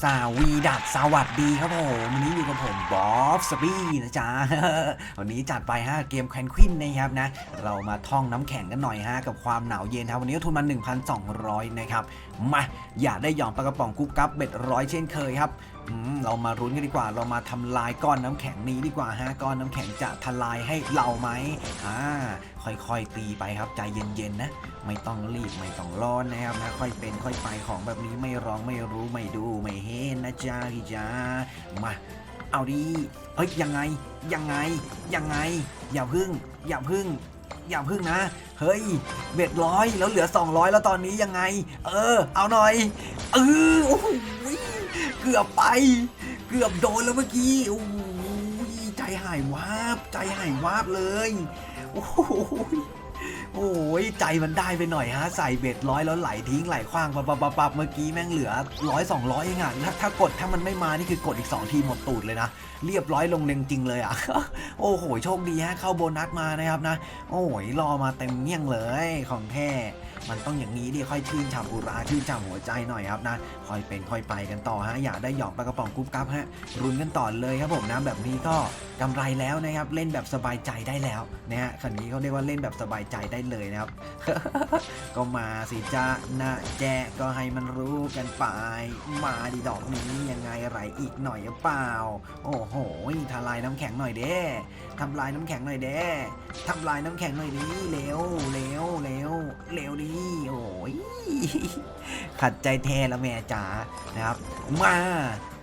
สาวีดัดสวัสดีครับผมวันนี้อยู่กับผมบอฟสปีนะจ๊ะ วันนี้จัดไปฮะเกมแควนควินนะครับนะ เรามาท่องน้ำแข็งกันหน่อยฮะกับความหนาวเย็นครับวันนี้ทุนมา1,200 นะครับ มาอย่าได้หย่อนปากระป๋องกุ๊บกับเบ็ดร้อยเช่นเคยครับเรามารุ้นกันดีกว่า เรามาทำลายก้อนน้ำแข็งนี้ดีกว่าฮะก้อนน้ำแข็งจะทลายให้เราไหมอ่าค่อยๆตีไปครับใจเย็นๆนะ ไม่ต้องรีบไม่ต้องร้อนนะครับนะค่อยเป็นค่อยไปของแบบนี้ไม่ร้องไม่รู้ไม่ดูไม่เห็นนะจ๊ะพี่จ๊ะมาเอาดีเอ้ยยังไงยังไงยังไง อย่าพึ่ง อย่าพึ่ง อย่าพึ่งนะ เฮ้ยเบ็ดร้อยแล้วเหลือ 200 แล้วตอนนี้ยังไง เออ เอาหน่อยเออโอ้โหเกือบไป เกือบโดนแล้วเมื่อกี้โอ้ใจหายวาบใจหายวาบเลยโอ้โห โอ้ยใจมันได้ไปหน่อยฮะ ใส่เบ็ดร้อยแล้วไหลทิ้งไหลคว้างปับปับปับปับเมื่อกี้แม่งเหลือร้อยสองร้อยเองอะถ้าถ้ากดถ้ามันไม่มานี่คือกดอีก 2 ทีหมดตูดเลยนะ เรียบร้อยลงเลงจริงเลยอะ โอ้โหโชคดีฮะเข้าโบนัสมานะครับนะ โอ้ยรอมาเต็มเงี้ยงเลยของแท้ มันต้องอย่างนี้ดิค่อยชื่นฉ่ำอุราชื่นฉ่ำหัวใจหน่อยครับนะค่อยเป็นค่อยไปกันต่อฮะอย่าได้หยอกปลากระป๋องกุ๊บกับฮะรุนกันต่อเลยครับผมนะแบบนี้ก็กำไรแล้วนะครับเล่นแบบสบายใจได้แล้วนะฮะคันนี้เขาเรียกว่าเล่นแบบสบายใจได้เลยนะครับ ก็มาสิจ้านะแจก็ให้มันรู้กันไป มาดีดอกนี้ยังไงไรอีกหน่อยหรือเปล่า โอ้โหทลายน้ำแข็งหน่อยเด้ทำลายน้ำแข็งหน่อยเด้ทำลายน้ำแข็งหน่อยดิเร็วเร็วเร็ว เร็วดิโอ้ยขัดใจแทนแล้วแม่จ๋านะครับ มา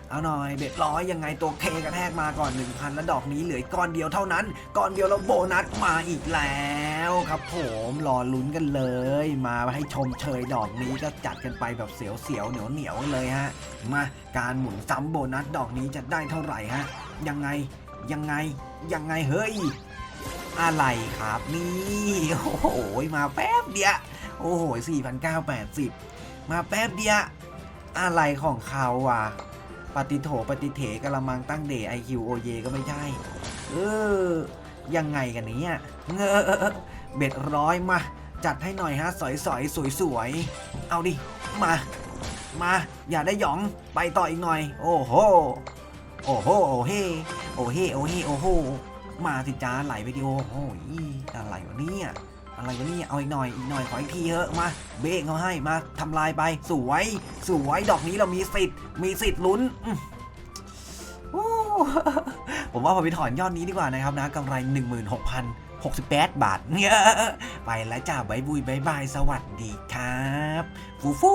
เอาหน่อยเบ็ดร้อยยังไงตัวเคกระแทกมาก่อน 1,000 แล้วดอกนี้เหลือก้อนเดียวเท่านั้น ก้อนเดียวแล้วโบนัสมาอีกแล้วครับผมรอลุ้นกันเลย มาให้ชมเชยดอกนี้ก็จัดกันไปแบบเสียวๆเหนียวเหนียวๆเลยฮะมาการหมุนซ้ำโบนัสดอกนี้จะได้เท่าไหร่ฮะยังไงยังไงยังไงเฮ้ย อะไรครับนี่โอ้โหมาแป๊บเดียวโอ้โห4,980 มาแป๊บเดียวอะไรของเขาอะ ปฏิโถปฏิเถกระมังตั้งเดไอคิวโอเยก็ไม่ใช่เออยังไงกันเนี้ยเงอเบ็ดร้อยมา จัดให้หน่อยฮะสอยสอยสวยสวยเอาดิ มา มา อย่าได้หยองไปต่ออีกหน่อย โอ้โห โอ้โห โอ้เฮโอ้เฮโอ้เฮโอ้โห มาสิจ้าไหลไปดิโอ้โหอะไรวะเนี่ยอะไรวะเนี่ยเอาอีกหน่อยอีกหน่อยขออีกทีเถอะมา เบรกเขาให้มาทำลายไปสวยสวยดอกนี้เรามีสิทธิ์มีสิทธิ์ลุ้นผมว่าผมไปถอนยอดนี้ดีกว่านะครับนะกำไร 16,068 บาทเนี่ยไปแล้วจ้าบายบุยบายบายสวัสดีครับ ฟูฟู